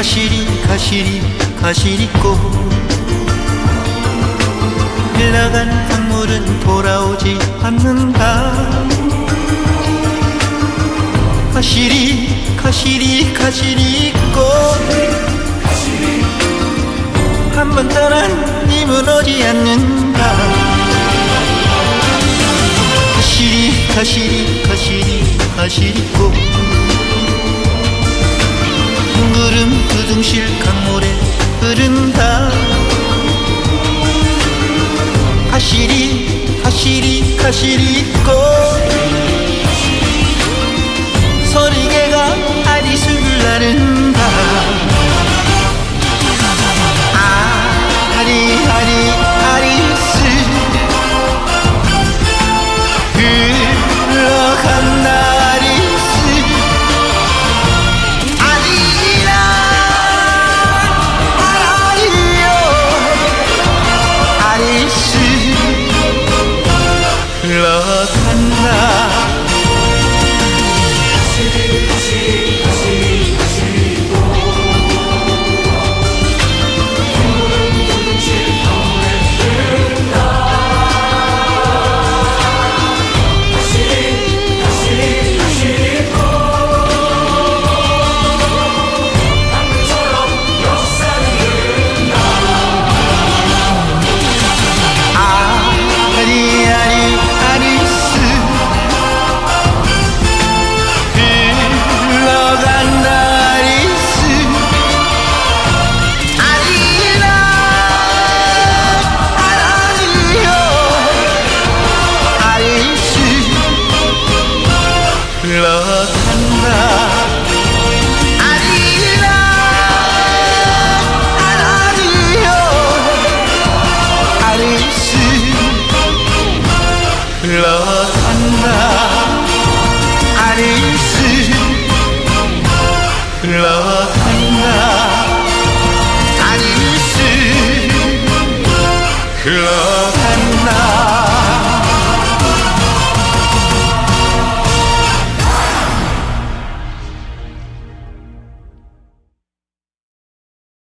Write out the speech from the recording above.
가시리 가시리 가시리꽃 흘러간 강물은 돌아오지 않는다. 가시리 가시리 가시리꽃 한번 떠난 님은 오지 않는다. 가시리 가시리 가시리 가시리꽃 가시리 가시리 가시리 흘러간다. 아리스 흘러간다. 아리스 흘러간다.